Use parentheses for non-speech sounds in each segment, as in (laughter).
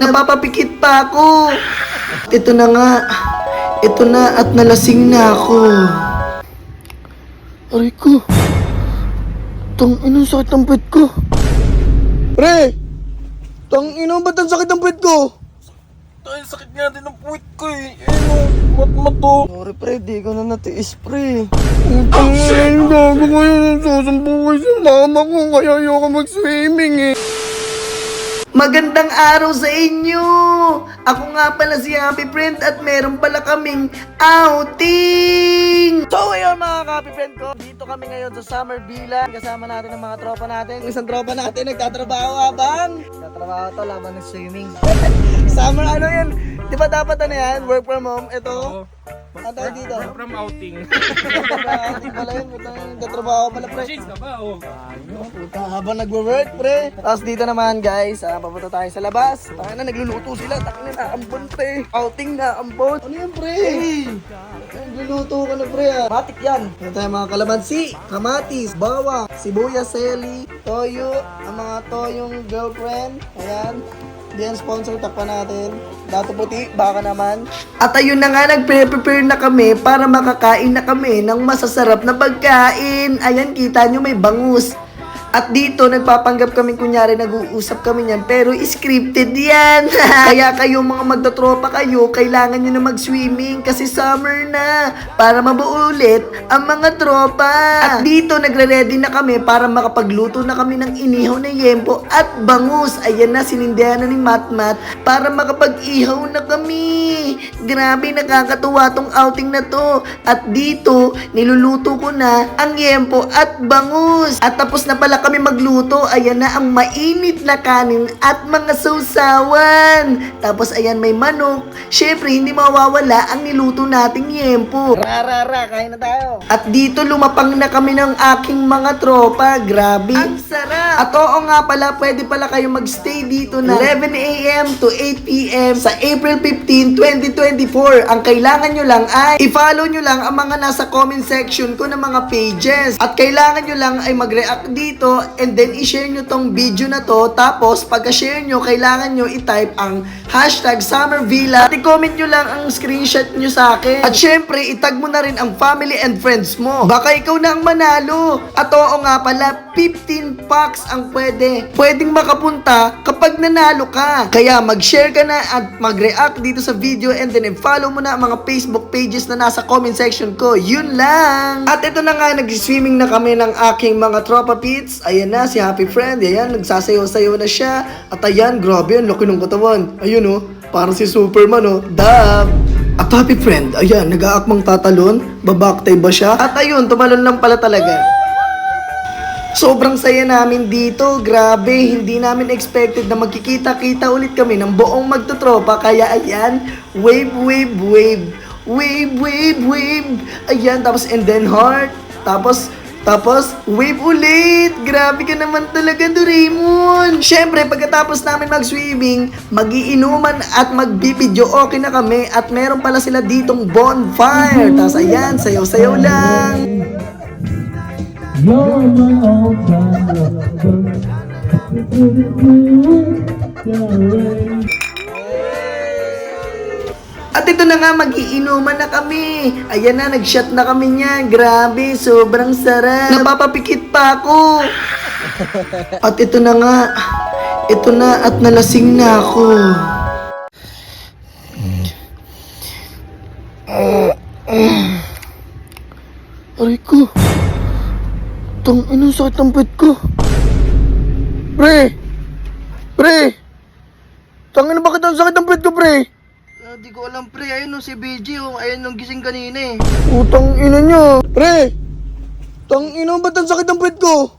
Napapapikit pa ako. Ito na nga. Ito na at nalasing na ako. Aray ko. Tang inong sakit ng puwet ko. Pre! Tang ino, ba't ang sakit ng puwet ko? Ay, sakit nga din ng puwit ko eh. Ano, mat. Sorry pre, di ko na natiis pre. Utang na yung gago ko yun. Susumbukay sa mama ko. Kaya ayoko mag-swimming eh. Magandang araw sa inyo! Ako nga pala si Happy Friend at meron pala kaming outing! So ayun mga Happy Friend ko, dito kami ngayon sa Summer Villa. Kasama natin ang mga tropa natin. Isang tropa natin nagtatrabaho habang... Nagtatrabaho to laban ng swimming. (laughs) Summer ano yun? Di ba dapat ano yan? Work from home? Ito? Ano tawag dito? From outing. (laughs) Outing pala yun. Nagtatrabaho pala pre. Cheese ka ba? Oh. Puta, habang nagwo-work, pre. Tapos dito naman, guys, ah, papunta tayo sa labas. Tayo na, nagluluto sila. Tayo na, ambon, pre. Outing na, ambon. Ano yan, pre? Nagluluto ka na, pre, ah. Matik yan. Ano tayo, mga kalamansi, kamatis, bawang, sibuyas, seli, toyo, ang mga toyong girlfriend. Ayan. Diyan sponsor, takpan natin. Dato puti, baka naman. At ayun na nga, nagpe-prepare na kami para makakain na kami ng masasarap na pagkain. Ayan, kita nyo may bangus. At dito, nagpapanggap kami kunyari nag-uusap kami niyan, pero scripted yan. (laughs) Kaya kayo mga magtatropa kayo, kailangan nyo na mag-swimming kasi summer na para mabuo ulit ang mga tropa. At dito, nagre-ready na kami para makapagluto na kami ng inihaw na yempo at bangus. Ayan na, sinindihan na ni Matmat para makapag-ihaw na kami. Grabe, nakakatuwa tong outing na to. At dito, niluluto ko na ang yempo at bangus. At tapos na pala kami magluto. Ayan na ang mainit na kanin at mga sausawan. Tapos ayan may manok. Syempre, hindi mawawala ang niluto nating yempo. Rarara, kain na tayo. At dito lumapang na kami ng aking mga tropa. Grabe. Ang sarap. At oo nga pala, pwede pala kayo magstay dito na 11 a.m. to 8 p.m. sa April 15, 2024. Ang kailangan nyo lang ay i-follow nyo lang ang mga nasa comment section ko ng mga pages. At kailangan nyo lang ay mag-react dito and then i-share nyo tong video na to. Tapos pagka-share nyo, kailangan nyo i-type ang hashtag Summer Villa. At i-comment nyo lang ang screenshot nyo sa akin. At syempre, itag mo na rin ang family and friends mo. Baka ikaw na ang manalo. At oo nga pala, 15 packs ang pwede. Pwedeng makapunta kapag nanalo ka. Kaya mag-share ka na at mag-react dito sa video and then follow mo na ang mga Facebook pages na nasa comment section ko. Yun lang. At ito na nga, nag-swimming na kami ng aking mga tropa pits. Ayan na, si Happy Friend. Ayan, nagsasayaw-sayaw na siya. At ayan, grabe, ang laki ng katawan. Ayun oh, parang si Superman oh. Dab! At Happy Friend, ayan, nag-aakmang tatalon. Babaktay ba siya? At ayun, tumalon lang pala talaga. Sobrang saya namin dito. Grabe, hindi namin expected na magkikita-kita ulit kami ng buong magtotropa. Kaya ayan, wave, wave, wave. Wave, wave, wave. Ayan, tapos and then heart. Tapos, tapos, wave ulit! Grabe ka naman talaga, Doraemon! Siyempre, pagkatapos namin mag-swimming, magiinuman at magbibideo okay na kami at meron pala sila ditong bonfire. Tapos ayan, sayaw-sayaw lang. You're my old time lover. At ito na nga, magiinuman na kami. Ayan na, nag-shot na kami niyan. Grabe, sobrang sarap. Napapapikit pa ako. (laughs) At ito na nga, ito na at nalasing na ako. Aray ko. Tang inong sakit ng puwet ko. Pre! Pre! Tang ina bakit ang sakit ng puwet ko, pre? Di ko alam pre, ayun nung si BG, oh. ayun nung gising kanina eh. Utang ina niya. Pre! Tang ina, ba't ang sakit ng puwet ko?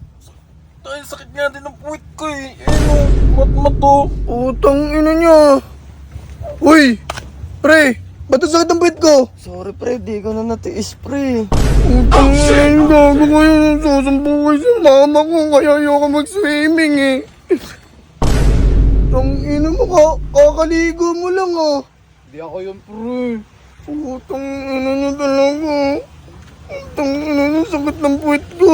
Ay, sakit nga din ng puwit ko eh. Ano, mat to. Utang ina niya. Uy! Pre! Ba't ang sakit ng puwet ko? Sorry pre, di ko na natiis pre. Utang ina yung gago ko yun. Susumbukay sa mama ko, kaya ayoko mag-swimming eh. Tang ina mo ka, kakaligo mo lang ah. Di ako yung pre. Utang ina niya talaga. Utang ina niya, sakit ng puwet ko.